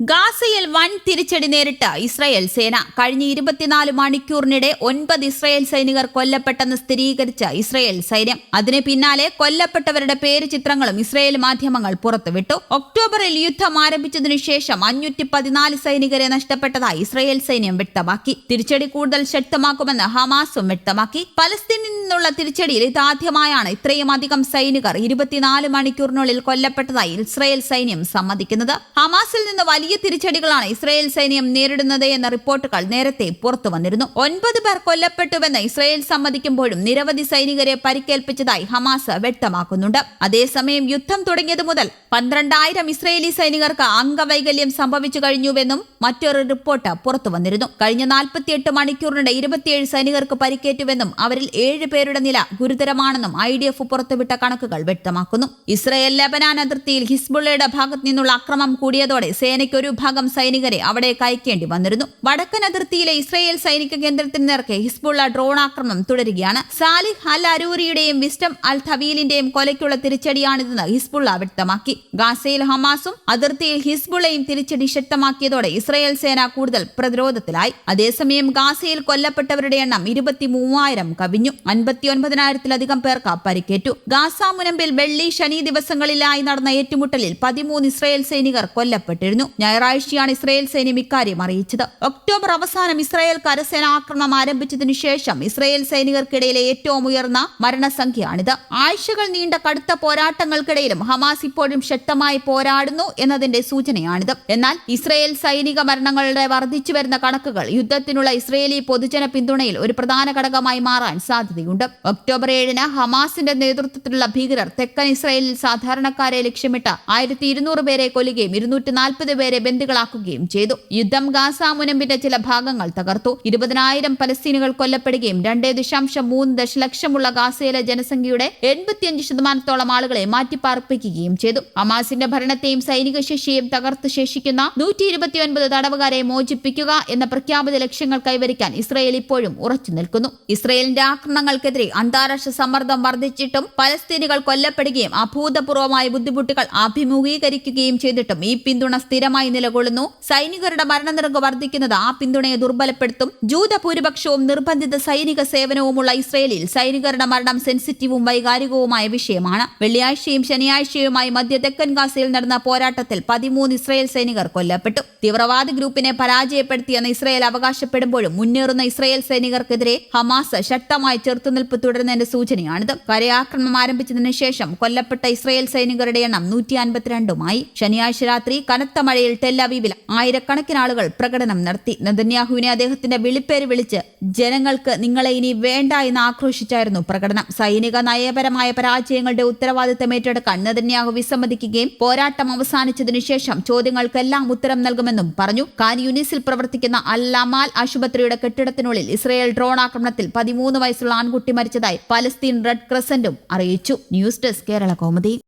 ഗാസയിൽ വൻ തിരിച്ചടി നേരിട്ട ഇസ്രായേൽ സേന കഴിഞ്ഞ ഇരുപത്തിനാല് മണിക്കൂറിനിടെ ഒൻപത് ഇസ്രായേൽ സൈനികർ കൊല്ലപ്പെട്ടെന്ന് സ്ഥിരീകരിച്ച ഇസ്രായേൽ സൈന്യം. അതിന് പിന്നാലെ കൊല്ലപ്പെട്ടവരുടെ പേര് ചിത്രങ്ങളും ഇസ്രായേൽ മാധ്യമങ്ങൾ പുറത്തുവിട്ടു. ഒക്ടോബറിൽ യുദ്ധം ആരംഭിച്ചതിനു ശേഷം അഞ്ഞൂറ്റി പതിനാല് സൈനികരെ നഷ്ടപ്പെട്ടതായി ഇസ്രായേൽ സൈന്യം വ്യക്തമാക്കി. തിരിച്ചടി കൂടുതൽ ശക്തമാക്കുമെന്ന് ഹമാസും വ്യക്തമാക്കി. പലസ്തീനിൽ നിന്നുള്ള തിരിച്ചടിയിൽ ഇതാദ്യമായാണ് ഇത്രയും അധികം സൈനികർ ഇരുപത്തിനാല് മണിക്കൂറിനുള്ളിൽ കൊല്ലപ്പെട്ടതായി ഇസ്രായേൽ സൈന്യം സമ്മതിക്കുന്നത്. ഹമാസിൽ നിന്ന് വലിയ തിരിച്ചടികളാണ് ഇസ്രായേൽ സൈന്യം നേരിടുന്നത് എന്ന റിപ്പോർട്ടുകൾ നേരത്തെ പുറത്തു വന്നിരുന്നു. ഒൻപത് പേർ കൊല്ലപ്പെട്ടുവെന്ന് ഇസ്രായേൽ സമ്മതിക്കുമ്പോഴും നിരവധി സൈനികരെ പരിക്കേൽപ്പിച്ചതായി ഹമാസ് വ്യക്തമാക്കുന്നുണ്ട്. അതേസമയം യുദ്ധം തുടങ്ങിയതു മുതൽ പന്ത്രണ്ടായിരം ഇസ്രായേലി സൈനികർക്ക് അംഗവൈകല്യം സംഭവിച്ചു കഴിഞ്ഞുവെന്നും മറ്റൊരു റിപ്പോർട്ട് പുറത്തു വന്നിരുന്നു. കഴിഞ്ഞ നാൽപ്പത്തിയെട്ട് മണിക്കൂറിനിടെ ഇരുപത്തിയേഴ് സൈനികർക്ക് പരിക്കേറ്റുവെന്നും അവരിൽ ഏഴ് പേരുടെ നില ഗുരുതരമാണെന്നും ഐ ഡി എഫ് പുറത്തുവിട്ട കണക്കുകൾ വ്യക്തമാക്കുന്നു. ഇസ്രായേൽ ലബനാൻ അതിർത്തിയിൽ ഹിസ്ബുള്ളയുടെ ഭാഗത്തു നിന്നുള്ള അക്രമം കൂടിയതോടെ സേനയ്ക്ക് ഒരു ഭാഗം സൈനികരെ അവിടെ കയക്കേണ്ടി വന്നിരുന്നു. വടക്കൻ അതിർത്തിയിലെ ഇസ്രയേൽ സൈനിക കേന്ദ്രത്തിന് നേർക്ക് ഹിസ്ബുള്ള ഡ്രോൺ ആക്രമണം തുടരുകയാണ്. സാലിഹ് അൽ അരൂരിയുടെയും വിസ്റ്റം അൽ ധവീലിന്റെയും കൊലയ്ക്കുള്ള തിരിച്ചടിയാണിതെന്ന് ഹിസ്ബുള്ള വ്യക്തമാക്കി. ഗാസയിൽ ഹമാസും അതിർത്തിയിൽ ഹിസ്ബുള്ളയും തിരിച്ചടി ശക്തമാക്കിയതോടെ ഇസ്രയേൽ സേന കൂടുതൽ പ്രതിരോധത്തിലായി. അതേസമയം ഗാസയിൽ കൊല്ലപ്പെട്ടവരുടെ എണ്ണം ഇരുപത്തി മൂവായിരം കവിഞ്ഞു. അൻപത്തിയൊൻപതിനായിരത്തിലധികം പേർക്ക് പരിക്കേറ്റു. ഗാസ മുനമ്പിൽ വെള്ളി ശനി ദിവസങ്ങളിലായി നടന്ന ഏറ്റുമുട്ടലിൽ പതിമൂന്ന് ഇസ്രയേൽ സൈനികർ കൊല്ലപ്പെട്ടിരുന്നു. ഞായറാഴ്ചയാണ് ഇസ്രായേൽ സൈന്യം ഇക്കാര്യം അറിയിച്ചത്. ഒക്ടോബർ അവസാനം ഇസ്രായേൽ കരസേന ആക്രമണം ആരംഭിച്ചതിനു ശേഷം ഇസ്രായേൽ സൈനികർക്കിടയിലെ ഏറ്റവും ഉയർന്ന മരണസംഖ്യയാണിത്. ആഴ്ചകൾ നീണ്ട കടുത്ത പോരാട്ടങ്ങൾക്കിടയിലും ഹമാസ് ഇപ്പോഴും ശക്തമായി പോരാടുന്നു എന്നതിന്റെ സൂചനയാണിത്. എന്നാൽ ഇസ്രായേൽ സൈനിക മരണങ്ങളുടെ വർദ്ധിച്ചു വരുന്ന കണക്കുകൾ യുദ്ധത്തിനുള്ള ഇസ്രയേലി പൊതുജന പിന്തുണയിൽ ഒരു പ്രധാന ഘടകമായി മാറാൻ സാധ്യതയുണ്ട്. ഒക്ടോബർ ഏഴിന് ഹമാസിന്റെ നേതൃത്വത്തിലുള്ള ഭീകരർ തെക്കൻ ഇസ്രായേലിൽ സാധാരണക്കാരെ ലക്ഷ്യമിട്ട് ആയിരത്തി ഇരുന്നൂറ് പേരെ കൊല്ലുകയും ഇരുന്നൂറ്റി നാൽപ്പത് പേരെ ബന്ദികളാക്കുകയും ചെയ്തു. യുദ്ധം ഗാസ മുനമ്പിന്റെ ചില ഭാഗങ്ങൾ തകർത്തു. ഇരുപതിനായിരം പലസ്തീനുകൾ കൊല്ലപ്പെടുകയും രണ്ടേ ദശാംശം മൂന്ന് ദശലക്ഷമുള്ള ഗാസയിലെ ജനസംഖ്യയുടെ എൺപത്തിയഞ്ച് ശതമാനത്തോളം ആളുകളെ മാറ്റിപ്പാർപ്പിക്കുകയും ചെയ്തു. ഹമാസിന്റെ ഭരണത്തെയും സൈനിക ശേഷിയെയും തകർത്ത് ശേഷിക്കുന്ന നൂറ്റി ഇരുപത്തിയൊൻപത് തടവുകാരെ മോചിപ്പിക്കുക എന്ന പ്രഖ്യാപിത ലക്ഷ്യങ്ങൾ കൈവരിക്കാൻ ഇസ്രയേൽ ഇപ്പോഴും ഉറച്ചു നിൽക്കുന്നു. ഇസ്രയേലിന്റെ ആക്രമണങ്ങൾക്കെതിരെ അന്താരാഷ്ട്ര സമ്മർദ്ദം വർദ്ധിച്ചിട്ടും പലസ്തീനുകൾ കൊല്ലപ്പെടുകയും അഭൂതപൂർവമായ ബുദ്ധിമുട്ടുകൾ അഭിമുഖീകരിക്കുകയും ചെയ്തിട്ടും ഈ പിന്തുണ സ്ഥിരമായി നിലകൊള്ളുന്നു. സൈനികരുടെ മരണനിരക്ക് വർദ്ധിക്കുന്നത് ആ പിന്തുണയെ ദുർബലപ്പെടുത്തും. ജൂത ഭൂരിപക്ഷവും നിർബന്ധിത സൈനിക സേവനവുമുള്ള ഇസ്രയേലിൽ സൈനികരുടെ മരണം സെൻസിറ്റീവും വൈകാരികവുമായ വിഷയമാണ്. വെള്ളിയാഴ്ചയും ശനിയാഴ്ചയുമായി മധ്യ തെക്കൻ ഗാസയിൽ നടന്ന പോരാട്ടത്തിൽ പതിമൂന്ന് ഇസ്രയേൽ സൈനികർ കൊല്ലപ്പെട്ടു. തീവ്രവാദി ഗ്രൂപ്പിനെ പരാജയപ്പെടുത്തിയെന്ന് ഇസ്രയേൽ അവകാശപ്പെടുമ്പോഴും മുന്നേറുന്ന ഇസ്രയേൽ സൈനികർക്കെതിരെ ഹമാസ് ശക്തമായ ചെറുത്തുനിൽപ്പ് തുടരുന്നതിന്റെ സൂചനയാണിത്. കരയാക്രമണം ആരംഭിച്ചതിനു ശേഷം കൊല്ലപ്പെട്ട ഇസ്രയേൽ സൈനികരുടെ എണ്ണം നൂറ്റി അൻപത്തിരണ്ടുമായി ശനിയാഴ്ച രാത്രി കനത്ത മഴയിൽ ടെല്ലവീവിൽ ആയിരക്കണക്കിന് ആളുകൾ പ്രകടനം നടത്തി. നെതന്യാഹുവിനെ അദ്ദേഹത്തിന്റെ വിളിപ്പേര് വിളിച്ച് ജനങ്ങൾക്ക് നിങ്ങളെ ഇനി വേണ്ട എന്ന് ആക്രോശിച്ചായിരുന്നു പ്രകടനം. സൈനിക നയപരമായ പരാജയങ്ങളുടെ ഉത്തരവാദിത്തം ഏറ്റെടുക്കാൻ നെതന്യാഹു വിസമ്മതിക്കുകയും പോരാട്ടം അവസാനിച്ചതിനു ശേഷം ചോദ്യങ്ങൾക്കെല്ലാം ഉത്തരം നൽകുമെന്നും പറഞ്ഞു. കാൻ യുനിസിൽ പ്രവർത്തിക്കുന്ന അല്ലാമാൽ ആശുപത്രിയുടെ കെട്ടിടത്തിനുള്ളിൽ ഇസ്രായേൽ ഡ്രോൺ ആക്രമണത്തിൽ പതിമൂന്ന് വയസ്സുള്ള ആൺകുട്ടി മരിച്ചതായി പലസ്തീൻ റെഡ് ക്രസന്റും അറിയിച്ചു. News desk Kerala Kaumudi.